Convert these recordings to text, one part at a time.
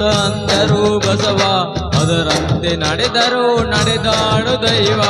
ಅಂದರು ಬಸವ. ಅದರಂತೆ ನಡೆದರು ನಡೆದಾಡು ದೈವ.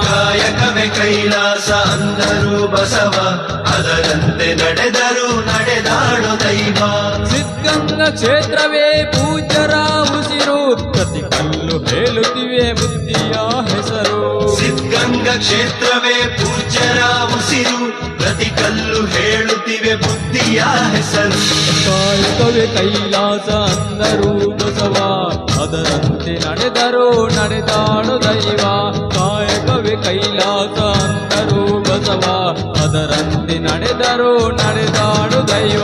ಕಾಯಕವೇ ಕೈಲಾಸ ಅಂದರು ಬಸವ. ಅದರಂತೆ ನಡೆದರು ನಡೆದಾಡು ದೈವ. ಸಿದ್ಧಗಂಗಾ ಕ್ಷೇತ್ರವೇ ಪೂಜರ ಉಸಿರು. ಪ್ರತಿ ಕಲ್ಲು ಹೇಳುತ್ತಿವೆ ಬುದ್ಧಿಯ ಹೆಸರು. ಕ್ಷೇತ್ರವೇ ಪೂಜ್ಯರ ಉಸಿರು. ಪ್ರತಿ ಕಲ್ಲು ಹೇಳುತ್ತಿವೆ ಬುದ್ಧಿಯ ಹೆಸರು. ಕಾಯುತ್ತವೆ ಕೈಲಾಸ ಅಂದರು ಬಸವ. ಅದರಂತೆ ನಡೆದರು ನಡೆದಾಡು ದೈವ. ಕಾಯಕವೇ ಕೈಲಾಸ ಅಂದರು ಬಸವ. ಅದರಂತೆ ನಡೆದರು ನಡೆದಾಡು ದೈವ.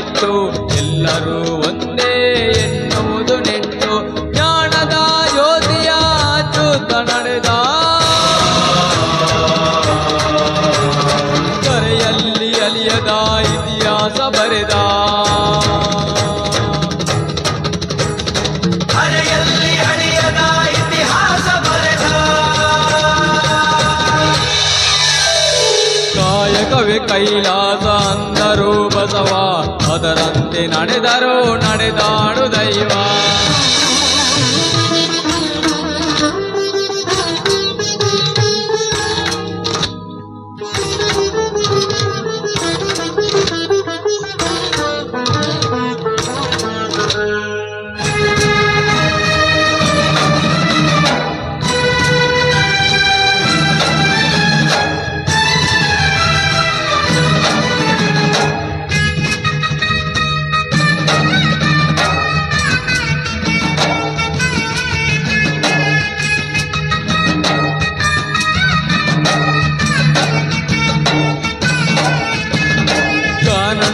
ಇಟ್ಟು ಎಲ್ಲರೂ ಒಂದೇ ಎನ್ನುವುದು ನೆಟ್ಟು. ಜ್ಞಾನದ ಜ್ಯೋತಿಯ ಅಚ್ಚುತ ಕೈಲಾಸ ಅಂದರು ಬಸವ ಅದರಂತೆ ನಡೆದರು ನಡೆದಾಡು ದೈವ.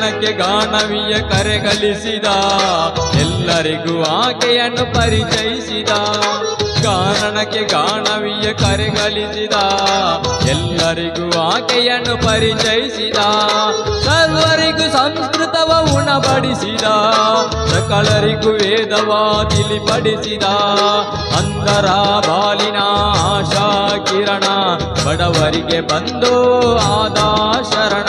ಗಾನನಕ್ಕೆ ಗಾನವಿಯ ಕರೆಗಳಿಸಿದ ಎಲ್ಲರಿಗೂ ಆಕೆಯನ್ನು ಪರಿಚಯಿಸಿದ. ಕಾರಣಕ್ಕೆ ಗಾನವಿಯ ಕರೆಗಳಿಸಿದ ಎಲ್ಲರಿಗೂ ಆಕೆಯನ್ನು ಪರಿಚಯಿಸಿದ. ಸರ್ವರಿಗೂ ಸಂಸ್ಕೃತವ ಉಣಬಡಿಸಿದ. ಸಕಲರಿಗೂ ವೇದವ ತಿಳಿಪಡಿಸಿದ. ಅಂದರ ಬಾಲಿನ ಆಶಾ ಕಿರಣ ಬಡವರಿಗೆ ಬಂದು ಆದ ಶರಣ.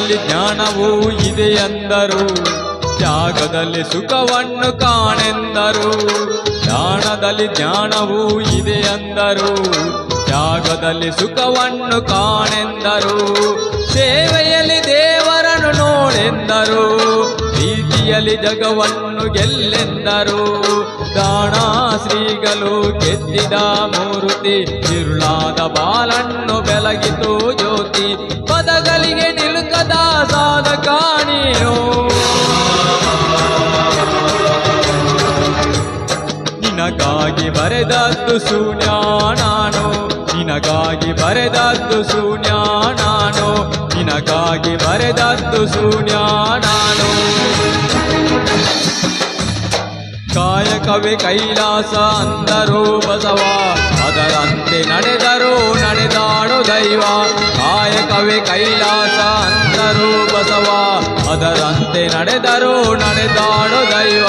ಜ್ಞಾನದಲ್ಲಿ ಜ್ಞಾನವೂ ಇದೆ ಎಂದರು. ತ್ಯಾಗದಲ್ಲಿ ಸುಖವನ್ನು ಕಾಣೆಂದರು. ಜ್ಞಾನದಲ್ಲಿ ಜ್ಞಾನವು ಇದೆ ಎಂದರು. ತ್ಯಾಗದಲ್ಲಿ ಸುಖವನ್ನು ಕಾಣೆಂದರು. ಸೇವೆಯಲ್ಲಿ ದೇವರನ್ನು ನೋಡೆಂದರು ಪ್ರೀತಿಯಲ್ಲಿ ಜಗವನ್ನು ಗೆಲ್ಲೆಂದರು. ದಾಣ ಶ್ರೀಗಳು ಗೆದ್ದಿದ ಮೂರ್ತಿ ತಿರುಳಾದ ಬಾಲನ್ನು ಬೆಳಗಿತು ಜ್ಯೋತಿ. ಸೊಗಸಾದ ಕಾಣಿಯೋ. ನಿನಗಾಗಿ ಬರೆದದ್ದು ಶೂನ್ಯ ನಿನಗಾಗಿ ಬರೆದದ್ದು ಶೂನ್ಯ ನಾನು. ನಿನಗಾಗಿ ಬರೆದದ್ದು ಶೂನ್ಯ ನಾನು. ಕಾಯಕವೇ ಕೈಲಾಸ ಅಂದರೂ ಬಸವ. ಅದರಂತೆ ನಡೆದರೂ ನಡೆದಾಡು ದೈವ. ಕಾಯಕವೇ ಕೈಲಾಸ ಅದರಂತೆ ನಡೆದರು ನಡೆದಾಡು ದೈವ.